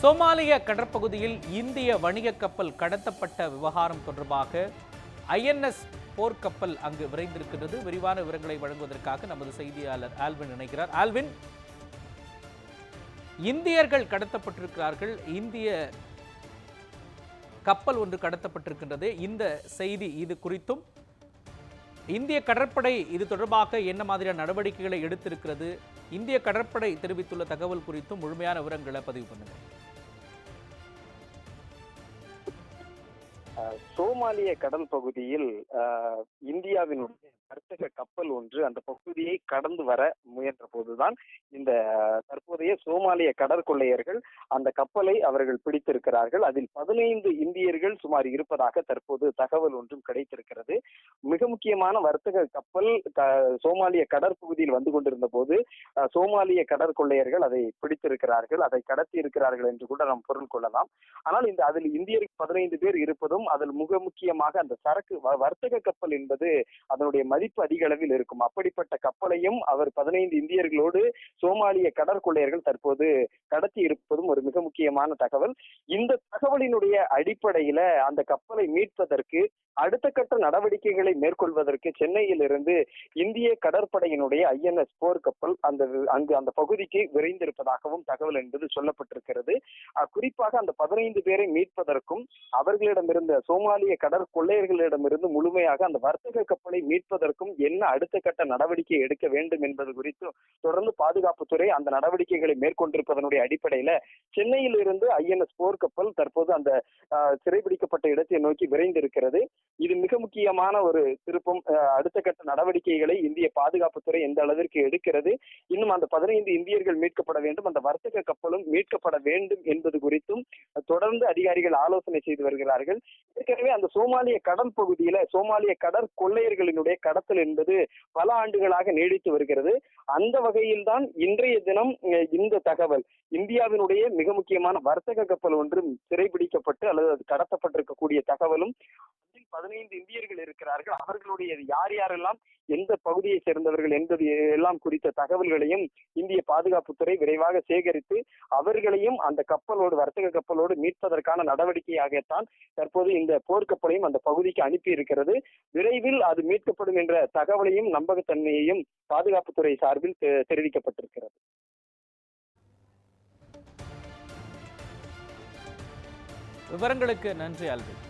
சோமாலிய கடற்பகுதியில் இந்திய வணிக கப்பல் கடத்தப்பட்ட விவகாரம் தொடர்பாக ஐஎன்எஸ் போர்க்கப்பல் அங்கு விரைந்திருக்கிறது விரிவான விவரங்களை வழங்குவதற்காக நமது செய்தியாளர் ஆல்வின் இணைக்கிறார் ஆல்வின் இந்தியர்கள் கடத்தப்பட்டிருக்கிறார்கள். இந்திய கப்பல் ஒன்று கடத்தப்பட்டிருக்கின்றது. இந்த செய்தி இது குறித்தும் இந்திய கடற்படை இது தொடர்பாக என்ன மாதிரியான நடவடிக்கைகளை எடுத்திருக்கிறது? இந்திய கடற்படை தெரிவித்துள்ள தகவல் குறித்தும் முழுமையான விவரங்களை பதிவு பண்ணுங்கள். சோமாலிய கடல் பகுதியில் இந்தியாவினுடைய வர்த்தக கப்பல் ஒன்று அந்த பகுதியை கடந்து வர முயன்ற போதுதான் இந்த தற்போதைய சோமாலிய கடற்கொள்ளையர்கள் அந்த கப்பலை அவர்கள் பிடித்திருக்கிறார்கள். அதில் பதினைந்து இந்தியர்கள் சுமார் இருப்பதாக தற்போது தகவல் ஒன்றும் கிடைத்திருக்கிறது. மிக முக்கியமான வர்த்தக கப்பல் சோமாலிய கடற்பகுதியில் வந்து கொண்டிருந்த போது சோமாலிய கடற்கொள்ளையர்கள் அதை பிடித்திருக்கிறார்கள். அதை கடத்தி இருக்கிறார்கள் என்று கூட நாம் பொருள் கொள்ளலாம். ஆனால் இந்த அதில் இந்தியர் பதினைந்து பேர் இருப்பதும் அதில் மிக முக்கியமாக அந்த சரக்கு வர்த்தக கப்பல் என்பது அதனுடைய மதிப்பு அதிக அளவில் இருக்கும். அப்படிப்பட்ட கப்பலையும் அவர் பதினைந்து இந்தியர்களோடு சோமாலிய கடற்கொள்ளையர்கள் தற்போது கடத்தி இருப்பதும் ஒரு மிக முக்கியமான தகவல். இந்த தகவலினுடைய அடிப்படையில அந்த கப்பலை மீட்பதற்கு அடுத்த கட்ட நடவடிக்கைகளை மேற்கொள்வதற்கு சென்னையில் இருந்து இந்திய கடற்படையினுடைய ஐஎன்எஸ் போர் கப்பல் அந்த அங்கு அந்த பகுதிக்கு விரைந்திருப்பதாகவும் தகவல் என்பது சொல்லப்பட்டிருக்கிறது. குறிப்பாக அந்த பதினைந்து பேரை மீட்பதற்கும் அவர்களிடமிருந்த சோமாலிய கடற்கொள்ளையர்களிடமிருந்து முழுமையாக அந்த வர்த்தக கப்பலை மீட்பதற்கும் என்ன அடுத்த கட்ட நடவடிக்கை எடுக்க வேண்டும் என்பது குறித்து தொடர்ந்து பாதுகாப்பு பாதுகாப்புத்துறை அந்த நடவடிக்கைகளை மேற்கொண்டிருப்பதனுடைய அடிப்படையில சென்னையில் இருந்து ஐஎன்எஸ் போர்க்கப்பல் தற்போது அந்த சிறைபிடிக்கப்பட்ட இடத்தை நோக்கி விரைந்திருக்கிறது. இது மிக முக்கியமான ஒரு திருப்பம் அடுத்த கட்ட நடவடிக்கைகளை இந்திய பாதுகாப்புத்துறை எந்த அளவிற்கு எடுக்கிறது இன்னும் அந்த பதினைந்து இந்தியர்கள் மீட்கப்பட வேண்டும் அந்த வர்த்தக கப்பலும் மீட்கப்பட வேண்டும் என்பது குறித்தும் தொடர்ந்து அதிகாரிகள் ஆலோசனை செய்து வருகிறார்கள். ஏற்கனவே அந்த சோமாலிய கடல் பகுதியில சோமாலிய கடற்கொள்ளையர்களினுடைய கடத்தல் என்பது பல ஆண்டுகளாக நீடித்து வருகிறது. அந்த வகையில்தான் இன்றைய தினம் இந்த தகவல். இந்தியாவினுடைய மிக முக்கியமான வர்த்தக கப்பல் ஒன்று சிறைபிடிக்கப்பட்டு அல்லது அது கடத்தப்பட்டிருக்கக்கூடிய தகவலும் பதினைந்து இந்தியர்கள் இருக்கிறார்கள். அவர்களுடைய யார் யாரெல்லாம்? எந்த பகுதியை சேர்ந்தவர்கள் என்பது எல்லாம் குறித்த தகவல்களையும் இந்திய பாதுகாப்புத்துறை விரைவாக சேகரித்து அவர்களையும் அந்த கப்பலோடு வர்த்தக கப்பலோடு மீட்பதற்கான நடவடிக்கையாகத்தான் தற்போது இந்த போர்க்கப்பலையும் அந்த பகுதிக்கு அனுப்பி இருக்கிறது விரைவில் அது மீட்கப்படும் என்ற தகவலையும் நம்பகத்தன்மையையும் பாதுகாப்புத்துறை சார்பில் தெ- தெரிவிக்கப்பட்டிருக்கிறது. விவரங்களுக்கு நன்றி அல்வின்